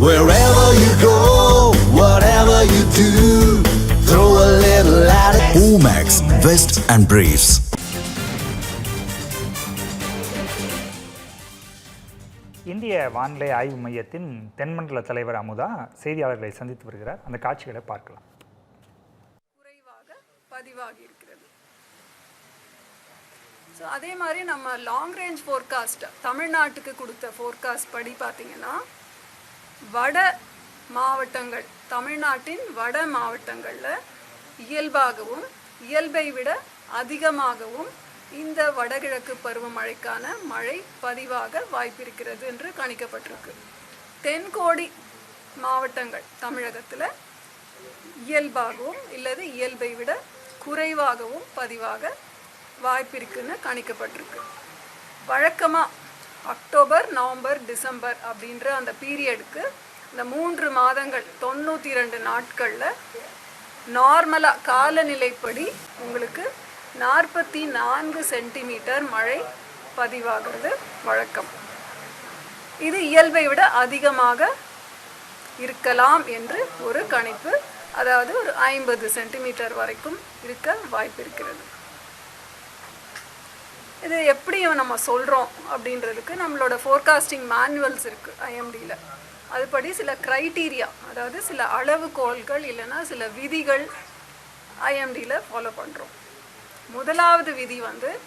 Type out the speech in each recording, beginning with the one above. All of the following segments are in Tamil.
Wherever you go, whatever you do, throw a little at it. Omax, Vest and Briefs. இந்திய வானிலை ஆய்வு மையத்தின் தென்மண்டல தலைவர் அமுதா செய்தியாளர்களை சந்தித்து வருகிறார் அந்த காட்சிகளை பார்க்கலாம் குறைவாக பதிவாகி இருக்கிறது ஸோ அதே மாதிரி நம்ம லாங் ரேஞ்ச் ஃபோர்காஸ்ட் தமிழ்நாட்டுக்கு கொடுத்த ஃபோர்காஸ்ட் படி பார்த்தீங்கன்னா வட மாவட்டங்கள் தமிழ்நாட்டின் வட மாவட்டங்களில் இயல்பாகவும் இயல்பை விட அதிகமாகவும் இந்த வடகிழக்கு பருவமழைக்கான மழை பதிவாக வாய்ப்பிருக்கிறது என்று கணிக்கப்பட்டிருக்கு. தென்கோடி மாவட்டங்கள் தமிழகத்தில் இயல்பாகவும் இல்லது இயல்பை விட குறைவாகவும் பதிவாக வாய்ப்பிருக்குன்னு கணிக்கப்பட்டிருக்கு. வழக்கமாக அக்டோபர் நவம்பர் டிசம்பர் அப்படின்ற அந்த பீரியடுக்கு இந்த மூன்று மாதங்கள் தொண்ணூற்றி ரெண்டு நாட்களில் நார்மலாக காலநிலைப்படி உங்களுக்கு நாற்பத்தி நான்கு சென்டிமீட்டர் மழை பதிவாகிறது வழக்கம். இது இயல்பை விட அதிகமாக இருக்கலாம் என்று ஒரு கணிப்பு அதாவது ஒரு ஐம்பது சென்டிமீட்டர் வரைக்கும் இருக்க வாய்ப்பு இருக்கிறது இது எப்படி நம்ம சொல்கிறோம் அப்படின்றதுக்கு நம்மளோட ஃபோர்காஸ்டிங் மேனுவல்ஸ் இருக்குது ஐஎம்டியில் அதுபடி சில க்ரைட்டீரியா அதாவது சில அளவுகோல்கள் இல்லைன்னா சில விதிகள் ஐஎம்டியில் ஃபாலோ பண்ணுறோம் முதலாவது விதி வந்து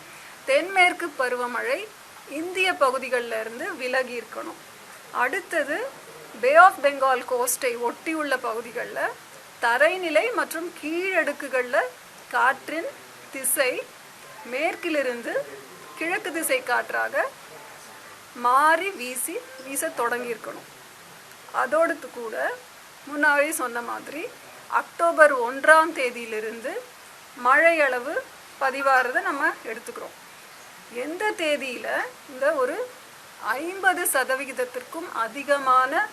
தென்மேற்கு பருவமழை இந்திய பகுதிகளில் இருந்து விலகி இருக்கணும். அடுத்தது பே ஆஃப் பெங்கால் கோஸ்டை ஒட்டியுள்ள பகுதிகளில் தரைநிலை மற்றும் கீழடுக்குகளில் காற்றின் திசை மேற்கிலிருந்து கிழக்கு திசை காற்றாக மாறி வீசி வீச தொடங்கியிருக்கணும். அதோடு கூட முன்னாடி சொன்ன மாதிரி அக்டோபர் ஒன்றாம் தேதியிலிருந்து மழையளவு பதிவாகிறத நம்ம எடுத்துக்கிறோம். எந்த தேதியில்? இந்த ஒரு ஐம்பது சதவிகிதத்திற்கும் அதிகமான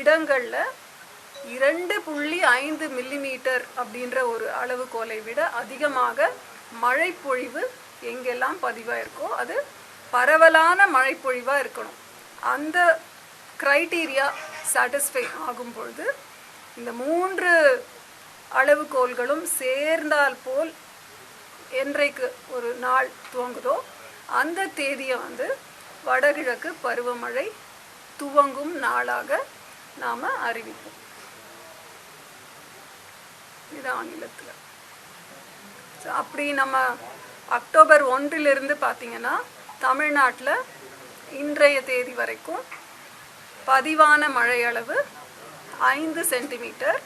இடங்களில் இரண்டு புள்ளி ஐந்து மில்லிமீட்டர் அப்படின்ற ஒரு அளவுகோலை விட அதிகமாக மழைப்பொழிவு எங்கெல்லாம் பதிவாக இருக்கோ அது பரவலான மழைப்பொழிவாக இருக்கணும். அந்த க்ரைட்டீரியா சாட்டிஸ்ஃபை ஆகும் பொழுது இந்த மூன்று அளவுகோல்களும் சேர்ந்தால் போல் என்றைக்கு ஒரு நாள் துவங்குதோ அந்த தேதியை வந்து வடகிழக்கு பருவமழை துவங்கும் நாளாக நாம் அறிவிப்போம். இது ஆங்கிலத்தில். அப்படி நம்ம அக்டோபர் ஒன்றிலிருந்து பார்த்திங்கன்னா தமிழ்நாட்டில் இன்றைய தேதி வரைக்கும் பதிவான மழையளவு ஐந்து சென்டிமீட்டர்.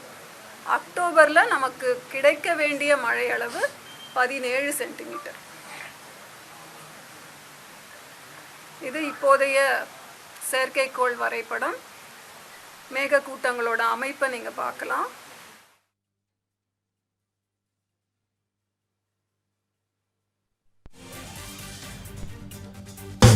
அக்டோபரில் நமக்கு கிடைக்க வேண்டிய மழையளவு பதினேழு சென்டிமீட்டர். இது இப்போதைய செயற்கைக்கோள் வரைபடம். மேகக்கூட்டங்களோட அமைப்பை நீங்கள் பார்க்கலாம்.